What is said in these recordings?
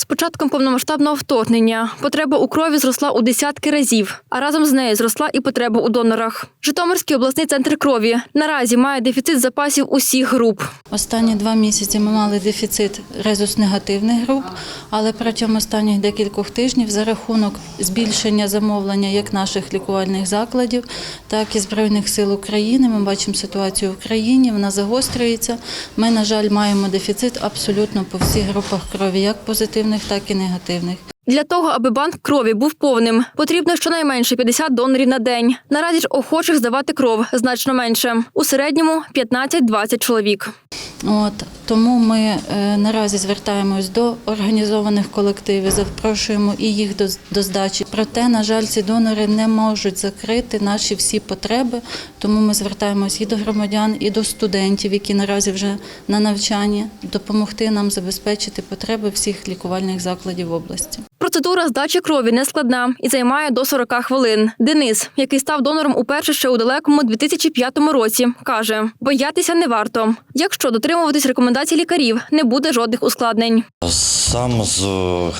З початком повномасштабного вторгнення потреба у крові зросла у десятки разів, а разом з нею зросла і потреба у донорах. Житомирський обласний центр крові наразі має дефіцит запасів усіх груп. Останні два місяці ми мали дефіцит резус-негативних груп, але протягом останніх декількох тижнів за рахунок збільшення замовлення як наших лікувальних закладів, так і Збройних сил України. Ми бачимо ситуацію в країні, вона загострюється. Ми, на жаль, маємо дефіцит абсолютно по всіх групах крові, як позитивних, так і негативних. Для того, аби банк крові був повним, потрібно щонайменше 50 донорів на день. Наразі ж охочих здавати кров значно менше. У середньому 15-20 чоловік. От тому ми е, наразі звертаємось до організованих колективів, запрошуємо і їх до, до здачі. Проте, на жаль, ці донори не можуть закрити наші всі потреби. Тому ми звертаємось і до громадян, і до студентів, які наразі вже на навчанні, допомогти нам забезпечити потреби всіх лікувальних закладів області. Процедура здачі крові не складна і займає до 40 хвилин. Денис, який став донором уперше ще у далекому 2005 році, каже: боятися не варто. Якщо дотримуватись рекомендацій лікарів, не буде жодних ускладнень. Сам з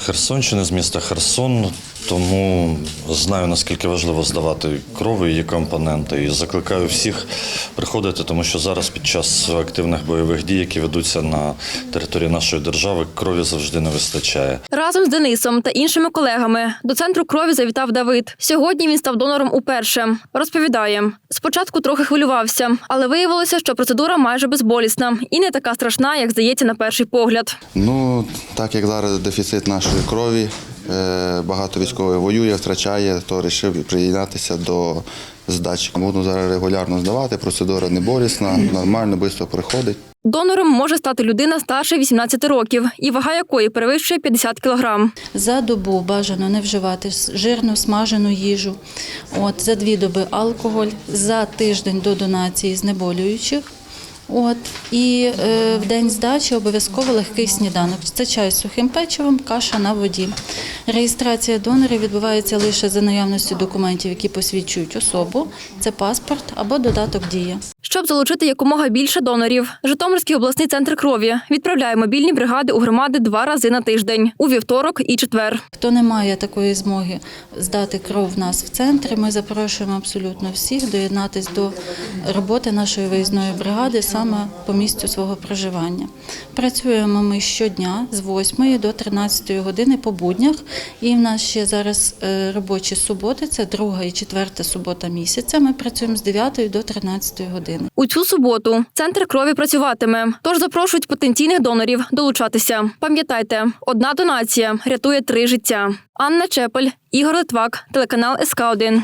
Херсонщини, з міста Херсон, тому знаю наскільки важливо здавати кров і її компоненти. І закликаю всіх приходити, тому що зараз під час активних бойових дій, які ведуться на території нашої держави, крові завжди не вистачає. Разом з Денисом та іншими колегами до центру крові завітав Давид. Сьогодні він став донором уперше. Розповідає, спочатку трохи хвилювався, але виявилося, що процедура майже безболісна і не така страшна, як здається на перший погляд. Ну, так як зараз дефіцит нашої крові, багато військових воює, втрачає, то вирішив приєднатися до здачі. Буду зараз регулярно здавати, процедура не болісна, нормально, швидко приходить. Донором може стати людина старше 18 років і вага якої перевищує 50 кілограм. За добу бажано не вживати жирну смажену їжу. От за дві доби алкоголь, за тиждень до донації знеболюючих. От і е, в день здачі обов'язково легкий сніданок. Це чай з сухим печивом, каша на воді. Реєстрація донорів відбувається лише за наявністю документів, які посвідчують особу. Це паспорт або додаток дія. Щоб залучити якомога більше донорів, Житомирський обласний центр крові відправляє мобільні бригади у громади два рази на тиждень у вівторок і четвер. Хто не має такої змоги здати кров в нас в центрі, ми запрошуємо абсолютно всіх доєднатись до роботи нашої виїзної бригади саме по місцю свого проживання. Працюємо ми щодня з 8 до 13 години по буднях. І в нас ще зараз е, робочі суботи, це друга і четверта субота місяця. Ми працюємо з 9 до 13 години. У цю суботу центр крові працюватиме, тож запрошують потенційних донорів долучатися. Пам'ятайте, одна донація рятує три життя. Анна Чепель, Ігор Литвак, телеканал СК 1